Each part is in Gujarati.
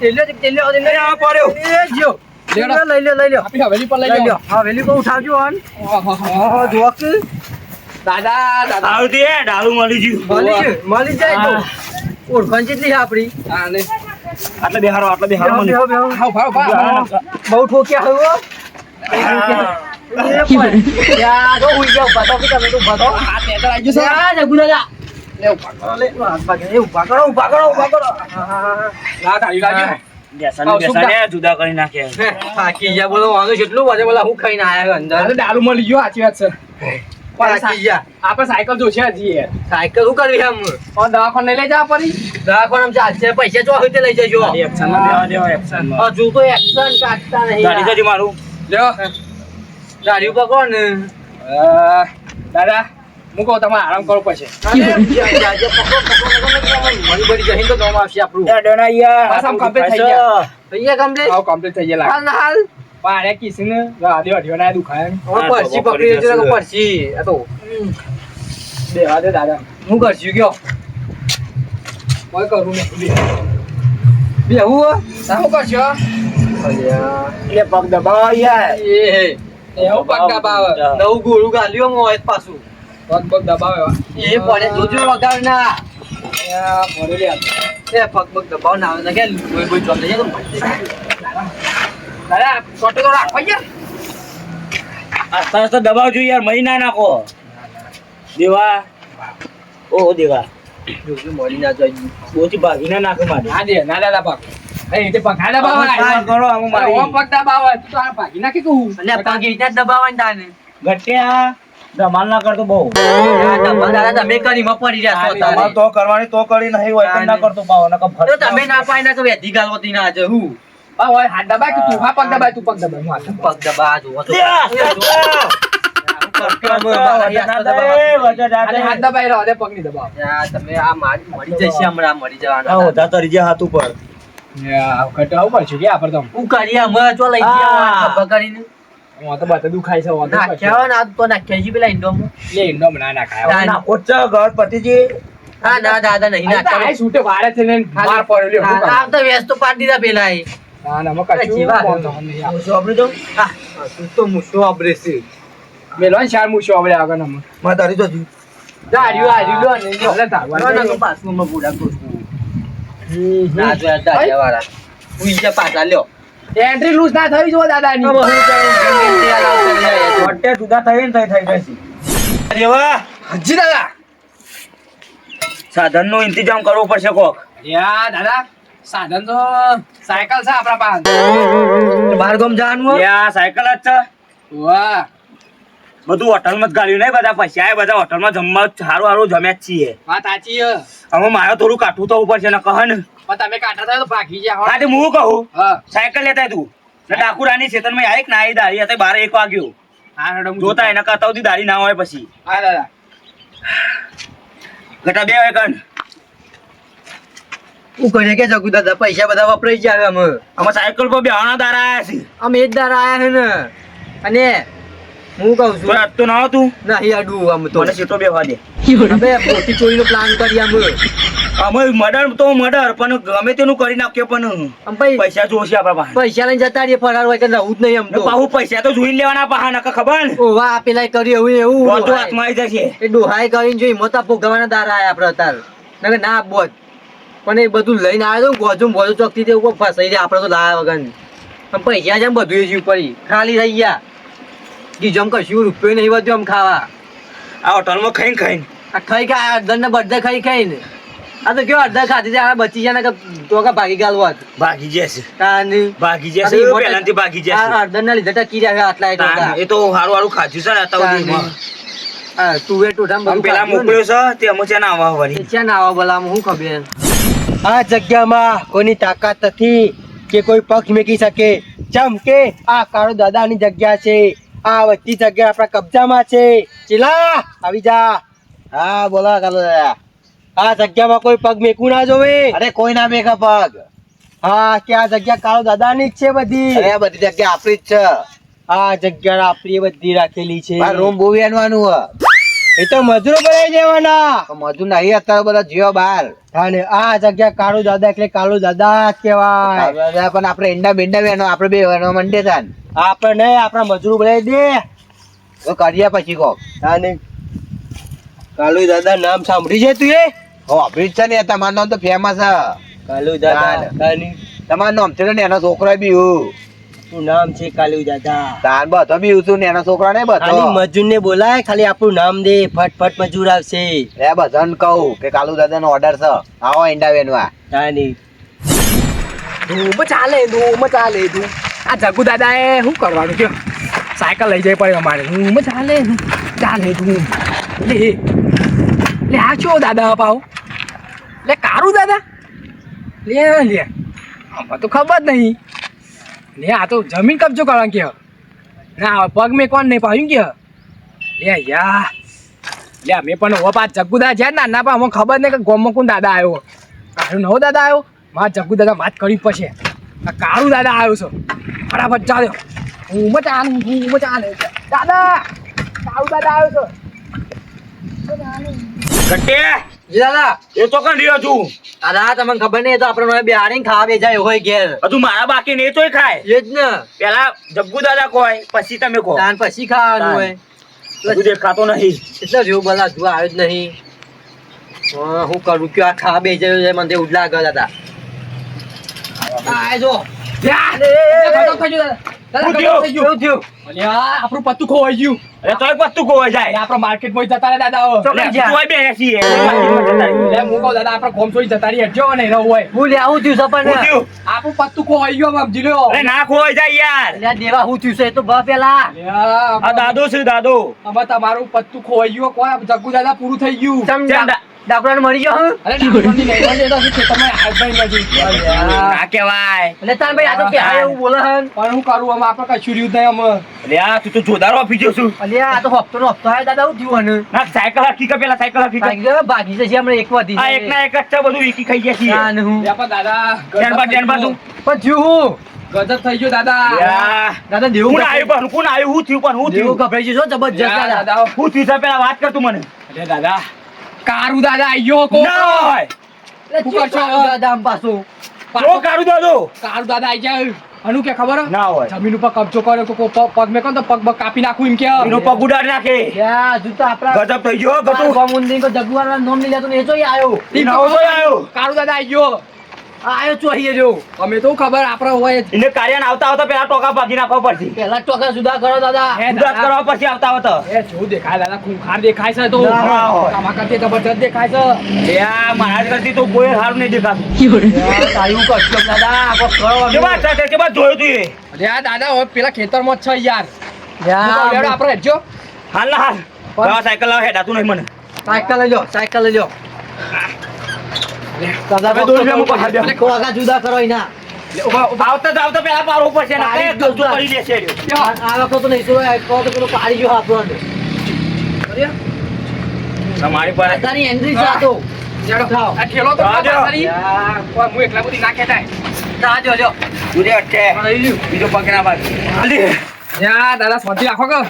તેલ્યો તેલ્યો, તેલ્યો. આ પડ્યો. એ જ્યો. લઈ લ્યો લઈ લ્યો આપી હવેલી પર લઈ લઈ લ્યો. હા વેલી ઉઠાવજો આન. હા દાદા દાદા. આવતી હે ડાળું મળી ગયું. મળી જાય મળી જાય તો. ઓળખાણ કેટલી આપણી. હા ને આટલે બેહારો આટલે બેહારો બેહો. ભાવ ભાવ ઠોક્યા પણ. ત્યાં તો ઉઈ ગયા કે તમે તો ઊભા આ તેતર આવી ગયું છે ત્યાં જગુ દાદા. જુદા કરી નાખે. થાકી ગયા બોલો વાંધો કેટલું વાગે બોલા હું ખાઈને આયા અંદર. દારૂ મળી ગયો સાચી વાત છે. ગયા. સાયકલ જોશે હજી સાયકલ શું કરવી એમ દવાખાને લઈ જવા પડી. દવાખાને આમ ચાલશે પૈસા જો હોય તે લઈ જજો. હજુ તો એક્શન કાઢતા નહીં ગાડી જતી મારું. લ્યો. ગાડી ઉપર કોણ? દાદા. હું કહું તમારે આરામ કરો પછી જઈને તો આવશે આપણું એ ડોના બસ આમ complete થઈ ગયા. થઈ ગયા complete? આવ કમ્પ્લીટ થઈ ગયા હાલ હાલ પણ આરે કિસીને રાધે ના દુખાય હવે પરસી પકડી લેજો ને પરસી આ તો દેવા દે દાદા હું કરશું કયો કોઈ કરું નહીં બેહું હો? શું કરશો અલ્યા. પગ દબાવો યાર એ હે. એવું પગ દબાવે નવું ગોળું ગાલ્યું હોય પાછું પગ પગ દબાવે. એ પડે જોજો વગાડ ના. એ પગ પગ દબાવ ના આવે કે છોટો તો રાખો યાર. મરી નાખો. દેવા. ઓ દેવા. જોજો મળી ના જાય. બોથી ભાગી ના નાખે મારે. ના દે ના દાદા પાક દબાવવા પગ ના દબાવે આમાં કરો આમાં મારી. ઓમ પગ દબાવે. તું તો ભાગી નાખી કહું પગ રીતના તાને. ગટ્યા ધમાલ ના કરતો બહુ. આ તમારા દાદા તમે કરીમાં પડી રહ્યા છો તમારે તો કરવાની તો કરી નહીં હોય તો ના કરતો પાવો નકર તો તમે ના પાય ના કે વેધી ગાલવતી ના આજે હું બા ઓય હાથ દબાય કે તું? હા પગ દબાય તું પગ દબાય હું હાથ પગ દબા જોવો હાથ દબાય રહો પગની દબાવ. તમે આ મળી જશે હમણાં મળી જવાના હાથ ઉપર. ઘટે પડશે કે આપણે તો હું કરીએ હમણાં ચો લઈ ગયા. તો બધા દુખાય છે હું નાખ્યા તો. નાખ્યા છે પેલા ઇન્ડોમાં. લે ઇન્ડો ના નાખાય. ના. ઘર પતિજી. હા ના દાદા નહીં આ તો આ છૂટે વારે છે ને માર પડ્યો આ તો વ્યસ્ત તો પાડી દીધા પેલા એ. ના ના મકા અરે જેવા. શું તો હા. તો મૂછો આપડે છે. મેલો ને ચાર મૂછો આપણે આગળ નંબરમાં તારી દાડ્યું ને ના, તો પાછું હમણાં બુડા કરું. ના જોયા દાડિયા વાળા. પાછા લ્યો. એન્ટ્રી લૂઝ ના થવી જો દાદાની. વટ્ટે જુદા થઈ ને થઈ થઈ જશે દેવા હજી દાદા. સાધન નો ઇંતજામ કરવો પડશે કોક. યા દાદા સાધન તો સાયકલ છે આપણા પાસે. બહાર ગામ જવાનું યા સાયકલ જ છે. વાહ. બધું હોટલમાં જ ગાળ્યું નહીં બધા પૈસા બધા હોટલમાં જમવા સારું સારું જમ્યા જ છીએ. વાત સાચી હવે મારે થોડું કાઠું થવું પડશે ને કહે ને તમે કાઠા થાય તો ભાગી ગયા હા. તે હું કહું? સાયકલ લેતા તું. ને ડાકુરાની ખેતરમાં આયે કે ના દાડી હતા બાર એક વાગ્યો. હા મેડમ જોતા એના કરતા સુધી દાડી ના હોય પછી. હા દાદા. ઘટા બે હોય કણ હું કરીએ કે જગુ દાદા પૈસા બધા વપરાઈ જાય અમે અમે સાયકલ પર બેહાણા દારા આયા છે. અમે એક દારા આયા છે ને. અને હું કહું છું આજ તો ના આમ તો. મને સીટો બેહવા દે. હવે મોટી ચોરીનો પ્લાન કરી અમે અમે મર્ડર તો મર્ડર પણ ગમે તેનું કરી નાખ્યો પણ પૈસા જોશે આપણા પાસે. પૈસા લઈને જતા રહીએ ફરાર હોય કે રહું જ નહીં આમ તો. પાછું પૈસા તો જોઈને લેવાના પાહા ખબર ને? ઓવા આ પેલા કર્યું એવું તો એવું હાથમાં આવી જશે. એ ડોહાઈ કરીને જોઈ મોટા ભોગવાના દારા આયા આપણે અતાર નકર ના બોત. પણ એ બધું લઈને આવ્યો તો ગોજું બોજું ચોકથી તે ઉપર ફસાઈ જાય આપણે તો લાયા વગર પૈસા જેમ બધું જીવ પડી ખાલી થઈ ગયા. ગીજમ કશું રૂપિયો નહીં વધ્યો આમ ખાવા. આ હોટલમાં ખાઈ ખાઈ આ ખાઈ ખાઈ અડધર ને બળદર ખાઈ ખાઈને. આ તો કેવો અડધા ખાધી છે? આ બચી જાય ને કે ભાગી ગાલ વાત ભાગી જશે તાની ભાગી જશે પહેલાથી ભાગી આ જશે અડધર ના લીધે ટકી રહ્યા આટલા એ તો હારું હારું ખાધું છે ને અત્યાર સુધીમાં. હા, તુવેર ટોટામાં આમ બધું પેલા મોકલ્યો છે તે અમે છે આવવા વળી ક્યાં ના આવા હું ખબર? આ જગ્યામાં કોઈની તાકાત નથી કે કોઈ પક્ષ મેકી શકે. ચમ કે આ કાળો દાદાની જગ્યા છે. આ બધી જગ્યા આપણા કબજામાં છે. ચીલા આવી જા. હા બોલા કાલો આ જગ્યામાં કોઈ પગ મેકું ના જોવે. અરે કોઈ ના મેકા પગ. હા કે આ જગ્યા કાળો દાદાની જ છે બધી. અરે બધી જગ્યા આપણી જ છે. આ જગ્યા આપણી બધી રાખેલી છે. રૂમ બોવી આનવાનું હ. એ તો મજૂરો બનાવી દેવાના મજૂર નહીં અત્યારે બધા જીવો બાર અને આ જગ્યા કાળુ દાદા એટલે કાળુ દાદા જ કહેવાય. પણ આપણે ઈંડા બેંડા આપણે બે વેનો મંડે તાન. આપણે નહીં આપણા મજૂરો બનાવી દે. તો કરીએ પછી કોક. અને કાળુ દાદા નામ સાંભળી છે તું એ? હો છે ને તમારું નામ તો ફેમસ કાળુ દાદા. તમારું નામ છે ને એનો છોકરો બી હું. શું નામ છે કાલુ દાદા. તાન બધો બી છું ને એનો છોકરો ને બધો. ખાલી મજૂર ને બોલાય ખાલી આપણું નામ દે ફટફટ મજૂર આવશે. એ બધાને કહું કે કાલુ દાદા નો ઓર્ડર છે. આવો ઈંડા વેનવા. તાની ધૂમ ચાલે ધૂમ ચાલે ધૂમ. આ જગુ દાદા એ શું કરવાનું કયો? સાયકલ લઈ જવી પડે અમારે. ધૂમ ચાલે ચાલે ધૂમ. લે લે આ છો દાદા પાવ લે કારું દાદા? લે લે. આમાં તો ખબર નહીં. લે આ તો જમીન કબજો કરવાનું કે. ના પગ મેં કોણ નહીં પાયું કે? લે યા. લે મેં પણ હવે પાછ જગ્ગુદા છે ના ના પણ ખબર નહીં કે ગોમમાં કોણ દાદા આવ્યો. કારું નવો દાદા આવ્યો? મારા જગ્ગુ દાદા વાત કરી પછી આ કાળુ દાદા આવ્યો છે. ફટાફટ ચાલ્યો હું મચા આનું હું મચા આને દાદા કાળુ દાદા આવ્યો છે. ઘંટે. જી દાદા એ તો કણ રહ્યો છું. દાદા તમને ખબર નહીં એ તો આપણે બેહાડીને ખાવા બેજાય હોય ઘેર. હજુ મારા બાકી ને એ તોય ખાય. એ જ ને. પેલા જગ્ગુ દાદા કોઈ પછી તમે કહો તાન પછી ખાવાનું હોય. હજુ દેખાતો નહીં. એટલે જેવું બધા જોવા આવ્યો જ નહીં. હું કરું? કે આ ખાવા બેજાયો છે મને ઉડલા ગયા આ જો. દાદા આપણું પત્તું ખોવાઈ ગયું. અરે તોય પત્તું ખોવાઈ જાય. અલ્યા આપણે માર્કેટમાં જતા રહ્યા દાદા તો કઈ કઈ જા? તોય બે છીએ. માર્કેટમાં જતા રહીએ. એટલે હું કહું દાદા આપણે કોમ છોડી જતા રહીએ જો ને રહું હોય. હું લે આવું થયું છે શું આપણું પત્તું ખોવાઈ ગયું સમજી લ્યો. અરે ના ખોવાઈ જાય યાર. અલ્યા દેવા હું થયું છે એ તો બા પેલા. આ દાદો છે દાદો. હવે તમારું પત્તું ખોવાઈ ગયું કોઈ જગ્ગુ દાદા પૂરું થઈ ગયું. દા- મળી ગયો હું અરે. ના કેવાય એટલે તાન ભાઈ આ તો કે એવું બોલે હન. પણ હું કરું આમાં આપણે કશું રહ્યું નહીં આમાં. અરે આ તું તો જોદાર ઓફી ગયો છું. અલ્યા આ તો હપ્તો નો હપ્તો આવ્યો દાદા હું થયું હન ના સાયકલ હકી કે પેલા સાયકલ હકી કે ભાગી ગયો ભાગી જશે હમણાં એક વધી આ એક ના એક જ છે બધું વીકી ખાઈ ગયા છીએ. ને હું. લે પણ દાદા ધ્યાન બાદ તું. પણ થયું હું? ગજબ થઈ ગયો દાદા. દાદા દેવું કોણ આવ્યું પણ? કોણ આવ્યું? હું થયું પણ? હું થયું? ગભરાઈ જશો જબરજસ્ત દાદા. દાદા. હું થયું છે પેલા વાત કર તું મને. અરે દાદા કારું દાદા આયો કો ના હોય. એટલે શું કરશો? દાદા આમ પાછું? કાઢું દાદો. કારું દાદા આઈ જાય. અનુ કે ખબર? ના હોય. જમીન ઉપર કબજો કરે તો પગ પગ મેં કહો તો પગ પગ કાપી નાખું એમ કે. એનો પગ ઉડાડ નાખે. યા હજુ તો આપણા ગજબ થઈ ગયો ગટુ. બમુંદી કો જગવાના નોમ નહીં લેતો ને એ જોઈ આયો એ નવો આયો કારું દાદા આઈ ગયો. આયો ચોહીએ જો. અમે તો ખબર આપણા હોય એને કાર્યાન આવતા આવતા પેલા ટોકા ભાગી નાખવા પડશે. પેલા ટોકા સુધા કરો દાદા. ઉદાસ કરવા પછી આવતા આવતા. એ જો દેખાય દાદા? ખૂંખાર દેખાય છે તો. આમાં કરતી જબરજસ્ત દેખાય છે. એ આ મહારાજ કરતી તો કોઈ હાર નહીં દેખાતું. તાયું કરશો દાદા. આ કરો અમે. સાથે કે કેવા જોયું તું એ? અરે આ દાદા હવે પેલા ખેતરમાં માં છે યાર. યા, હું કહું, લેવડો આપણે જો હાલ હાલ. સાયકલ લાવ હેડાતું નહીં મને. સાયકલ લઈ લો સાયકલ લઈ ટોકા જુદા કરો ઊભા. આવતા જ આવતા પેલા પાર ઉપર છે ને કબજો કરી. લ્યો. આ વખત તો નહીં તો કહો તો પેલો પાડી ગયો આપણને અરે, તમારી પર તારી એન્ટ્રી છે આ તો. હું એકલા બધી નાખે થાય. જા જો તુરે અટકે. બીજો પકડા બાદ. યા દાદા સ્વાતિ રાખો કે?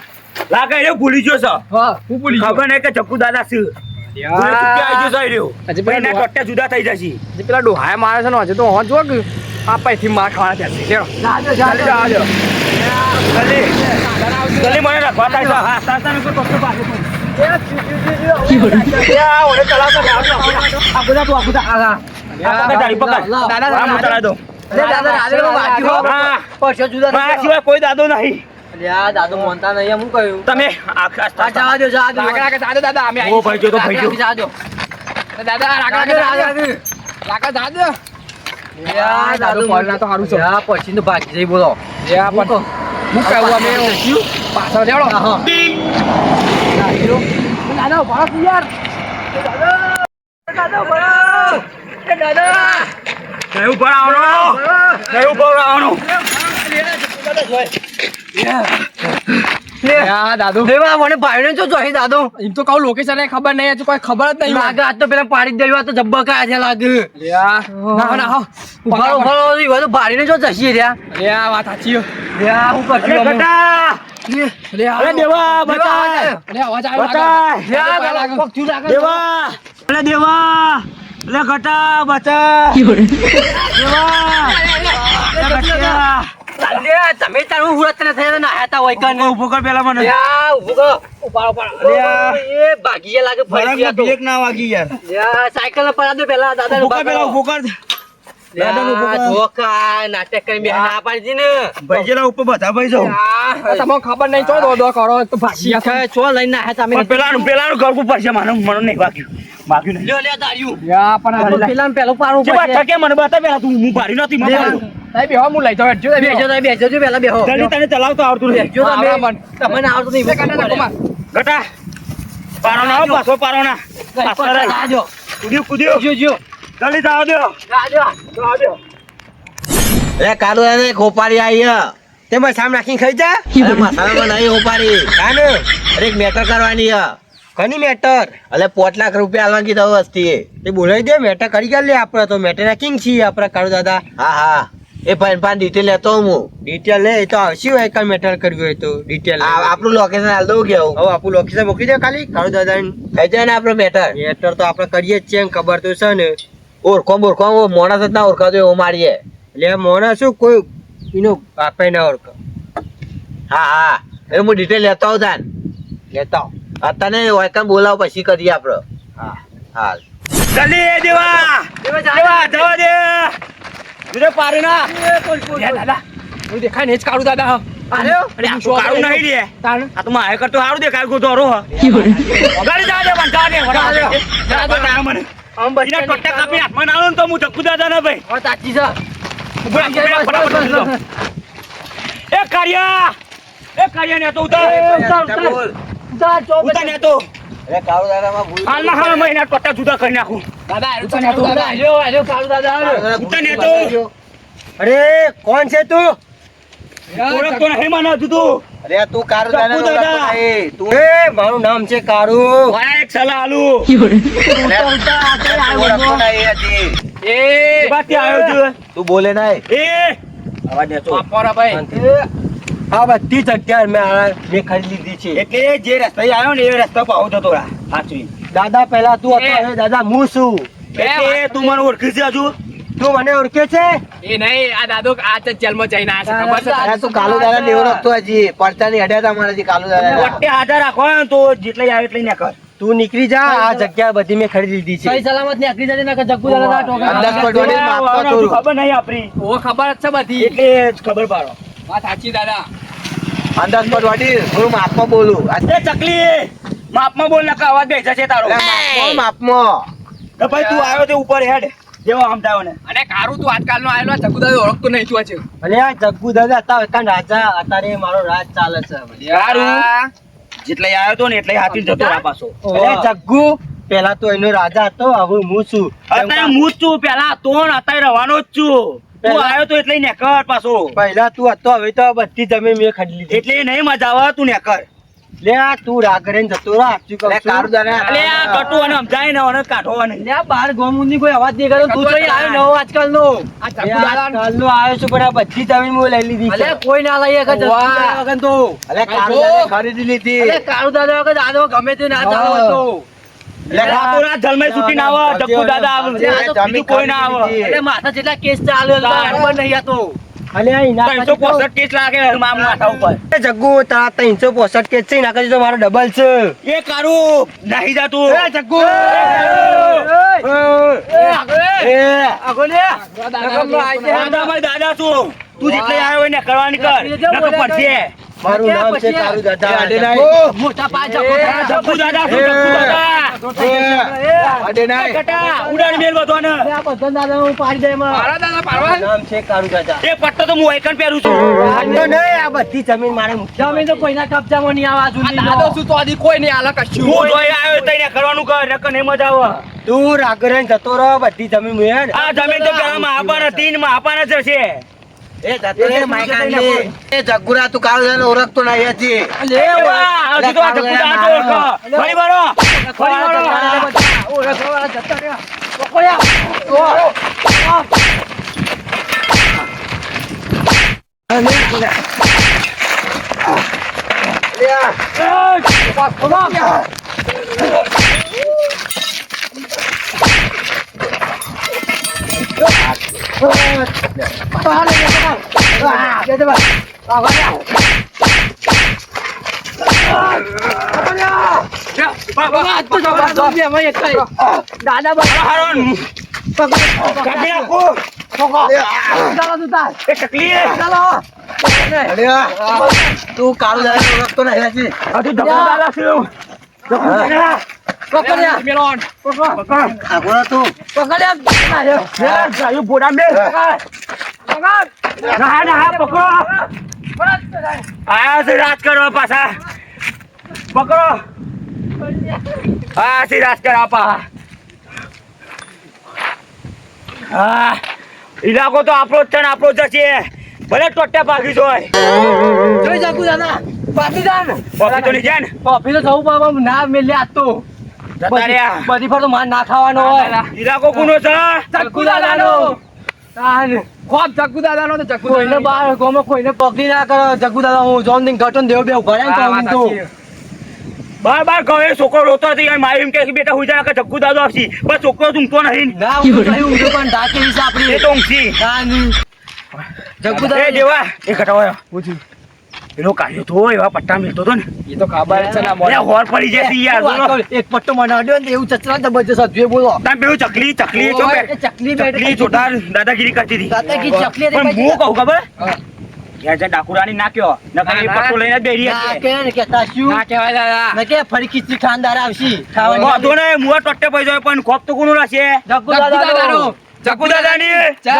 લાગે એ ભૂલી ગયો છે. હા હું ભૂલી ગયો. ખબર નહીં કે ચક્કુ દાદા છે. હજી પેલા જુદા થઈ જશે. પેલા ડોહાએ મારે છે ને હજુ તો હોં જો કે આ પૈથી માર ખાવાના ત્યાં છે. કોઈ દાદા, નહીં. દાદો મોનતા નહીં એમ હું કહ્યું? તમે આખા જવા દો જવા દો રાગ રાગ દાદા દાદા અમે ઓ ભાઈ જો તો ભાઈ જો. જવા દો દાદા રાગે, દાદા દાદો દાદા. ઊભા મને ભાઈને જો જોઈ દાદો? એમ તો કહું લોકેશન ખબર નહીં હજુ કોઈ ખબર જ નહીં લાગે આજ તો પેલા પાડી દેવા તો જબ્બર કાયા છે લાગે. ના ના ઉભારો ઉભારો ઉભારો તો ભાડીને જો જશી રહ્યા યા વાત સાચી યા હું અરે બેટા! અરે દેવા બચાય લે અવાજ આવ્યો લાગે. લે આ. દેવા! અરે દેવા! અરે ઘટા બચા. દેવા! લે, તમે તારું હુરત ને થયા ના હતા હોય કન. ઊભો કર પેલા મને. યા ઊભું કરો. ઉપાડો, ઉપાડો. એ ભાગી ગયા લાગે ફરી ગયા તો. બ્રેક ના વાગી યાર. યા, સાયકલ ને પડા દે પેલા દાદા ઊભો કર પેલા ઊભો કર. પાડી પેલા હું ભારી સાહેબ બેહો હું લઈ જાવ જો બેહો જો બેહો. જો પેલા બેહો તને તને ચલાવતો આવડતું નથી જો તમે મન. તમને આવડતું નહીં કાકા કાઢો, લે, ઘટા પારો ના આવો, પાછો પારો ના પાછો રહે. આજો કૂદ્યો કૂદ્યો જો જો જલ્દી જાઓ દ્યો. આજો દ્યો. અરે કાલુ એને ખોપારી આવી તે તેમાં સામ નાખીને ખાઈ જા અરે મસાલામાં નહીં ખોપારી કાને અરે એક મેટર કરવાની હ કની મેટર એટલે પોત લાખ રૂપિયા આલવાનું કીધું વસ્તી એ બોલાવી દે મેટર કરી ગયા લે આપણે તો મેટરના કિંગ છીએ આપણે કાળુ દાદા હા હા એ ભાઈ પાન ડિટેલ લેતો હું. ડિટેલ લે તો આવશે હોય કાલ મેટર કર્યું હોય તો ડિટેલ આ આપણું લોકેશન હાલ દઉં ગયો હવે આપણું લોકેશન મોકલી દે ખાલી. કાળુ દાદા થઈ જાય ને આપણો મેટર. મેટર તો આપણે કરીએ જ છીએ ને ખબર તો છે ને. ઓળખો બોરખો મોણસ જ ના ઓળખાતો એવો મારીએ. એટલે મોણસ શું કોઈ એનો બાપે ના ઓળખો. હા હા. એ હું ડિટેલ લેતો આવું તાન. લેતા તને અત્યારે વાયકન બોલાવો પછી કરીએ આપણે હા. હાલ. જલ્દી દેવા. દેવા જવા દે. બીજો પારે ના. દાદા. હું દેખાય ને જ દાદા અરે કાળું નહીં રે. આ તો મારે કરતો સારું દેખાય ગોતો રો ગાડી જા દે પણ જા દે. વડા દે. જા મને. આમ બસ એના ટોટા કાપી હાથમાં ના તો હું ધક્કુ દાદા ના ભાઈ. હવે તાચી રાખ. એ કાળિયા. એ કાળિયા ને તો ઉતાર. ઉતાર, ઉતાર. ઉતાર, ને તો. અરે કાળુ ભૂલ હાલમાં મહિના ટોટા જુદા કરી નાખું. ને, ને તો. અરે કોણ છે તું? ઓળખતો નહીં મને હજુ તું? અરે તું ધક્કુ દાદા. તું એ મારું નામ છે કાળુ વાળા એક સલાહ આલુ. તું. એ બાકી આવ્યો છું. તું બોલે નહીં એ. અવાજ ને તો વાપરો ભાઈ. આ બધી જગ્યા મેં મેં ખરીદી લીધી છે. એટલે જે રસ્તે આવ્યો ને એ રસ્તા પર આવતો જતો સાચવી. દાદા પહેલા તું હતો. હવે દાદા હું છું. તું મને ઓળખી છે હજુ? તું મને ઓળખે છે? એ નહીં આ દાદો આ તો જેલમાં જઈને આ ખબર છે? અરે તું કાલુ દાદા ને હતો હજી. પડતાની અડ્યા તા મારાથી કાલુ દાદા વટ્ટે હાજર રાખો તો જેટલે આવે એટલે ને કર તું નીકળી જા. આ જગ્યા બધી મેં ખરીદી લીધી સહી છે સલામત નીકળી જતી નકર જગ્ગુ દાદા ના ટોકા. અંદાજ પડવાની માપતો હજુ ખબર નહીં આપણી. ઓ ખબર છે બધી. એટલે ખબર પાડો. વાત સાચી દાદા. અંદાજ પડવાથી થોડું માપમાં બોલું. અરે ચકલી! માપમાં બોલ નકા અવાજ બેસે છે તારો. માપમાં માપમાં. તો ભાઈ તું આવ્યો તે ઉપર હેડ. જેવો આમ થાવ ને અને કારું તું આજકાલ નો આવેલો જગુ દાદો ઓળખતો નહીં છું છે? ભલે આ જગ્ગુ દાદા હતા હતા રાજા અત્યારે મારો રાજ ચાલે છે સારું જેટલે આવ્યો તો ને એટલે હાથી જતો રહ્યા પાછો. અરે જગ્ગુ? પેલા તો એનો રાજા હતો હવે હું છું. અત્યારે હું છું પેલા તો ને અત્યારે રવાનો જ છું. તું આવ્યો તો એટલે નેકર પાછો. પહેલા તું હતો હવે તો બધી જમીન મેં ખરીદી લીધી. એટલે નહીં મજા આવે તું નેકર. લે તું રાગરે જતો રહો સાચું કહું અરે જાને લે આ કટુ અને સમજાય ને અને કાઢો અને. લે, બાર ગોમુંની કોઈ અવાજ નહીં કરે તું તો આવ્યો નવો આજકાલ નો લે, જગુ આ દાદા કાલનો આવ્યો છું પણ આ બધી જમીન મેં લઈ લીધી અલે કોઈ ના લઈએ કે. વગર તો. અલે કાળુ જો. દાદા ખરીદી લીધી. અલે કાળુ દાદા વગર દાદો ગમે તે ના જાવ તો ના કોઈ ના આવે. માથા જેટલા કેસ ચાલે ખબર નહીં હતો ત્રણસો પોસઠ કેસ લાગે માથા ઉપર જગ્ગુ તારા ત્રણસો પોસઠ કે છે એના તો મારો ડબલ છે એ કારું નહીં જાતું એ જગ્ગુ દાદા છું તું જેટલે આવ્યો એને કરવાની કર. નકર પડશે. મારું નામ છે એ. દાદા મોટા પાછા જગ્ગુ દાદા. જગ્ગુ દાદા? છું એ, કટા ઉડાન મેલ બધો આ બધા દાદા હું પાડી દે. મારા દાદા પાડવા નામ છે કાળુ દાદા. એ પટ્ટો તો હું એકન પહેરું છું. પટ્ટો નહીં આ બધી જમીન મારે જમીન તો કોઈના કબજામાં નહીં આવે જુની. દાદો શું તો આદી કોઈ નહીં આલા કશું હું જોઈ આવ્યો તઈને કરવાનું કર રકન એમ જ આવે. તું રાગરે જતો રહો બધી જમીન મેં. આ જમીન તો પેલા મહાપાન તીનમાં મહાપાન જ હશે. એ જતો રે માયકાની. એ જગ્ગુરા તું કાળુ દાદાને ઓળખતો નહીં હજી. અલે, એવા, હજુ તો આ તો ઓળખો. ફરી વળો. ફરી વળો. ઓરે, ફરવાના જતા રહ્યા. પકડ્યા. ઓ. દાદા નાખો. એ તું કાળુ દાદા ઓળખતો નહીં હજી જગુ. જગુ દાદા. મેલોન આગળ તું મેલા ગાયું બોડા મેલ. ના, ના, પકડો. આયા છે રાજ કરવા પાછા. પકડો. આ છે રાજ કરવા પા હા. ઇલાકો તો આપણો જ છે ને આપણો જ છે. ભલે ટોટ્યા પાકી જોય જોઈ જાકુ દાદા પાપી જાન બાકી તો નહીં જાય ને? પાપી તો થવું પણ ના મેલ્યા આજ તો. જતા રહ્યા બધી ફર તો માર ના ખાવાનો હોય. કોનો છે? ચક્કુ દાદાનો. ખોબ ચક્કુ દાદાનો તો ચક્કુ કોઈને બાર ગોમાં કોઈને પકડી ના કરો. ચક્કુ દાદા હું જોન દિન ઘટન દેવ બે ઊભા રહ્યા ને બાર બાર કહે છોકરો રોતો હતો યાર મારી એમ કે બેટા હું જા કે જગ્ગુ દાદો છોકરો ઊંઘતો નહીં ના કહ્યું ઊંધું પણ ઢાકેલી એ તો ઊંઘી ના, જગ્ગુ દાદા દેવા એ ઘટાવો એનો કાઢ્યો તો એવા પટ્ટા મિલતો હતો ને. એ તો ખબર છે ને એ હોર પડી જતી યાર એક પટ્ટો મને અડ્યો ને એવું ચચરા જબરજસ્ત જે બોલો. તા પેલું ચકલી ચકલી તો બે- ચકલી ચકલી જોરદાર દાદાગીરી કરતી હતી. દાદાગીરી ચકલી પણ હું કહું ખબર? યાર જે ડાકુરાની નાખ્યો નકર એ ના, ના. પટ્ટો લઈને બેરી ના કે ને કહેતા શું ના કહેવાય દાદા. ના કે ફરી ખીચડી ખાનદાર આવશી. વાંધો મુવા ટોટે પડી પણ ખોપ તો કોનું રહેશે જગુ દાદાનો. દાદાની જય.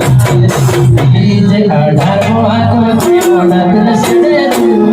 ડીજે કાઢારો આ તો જીવન તને સડે તું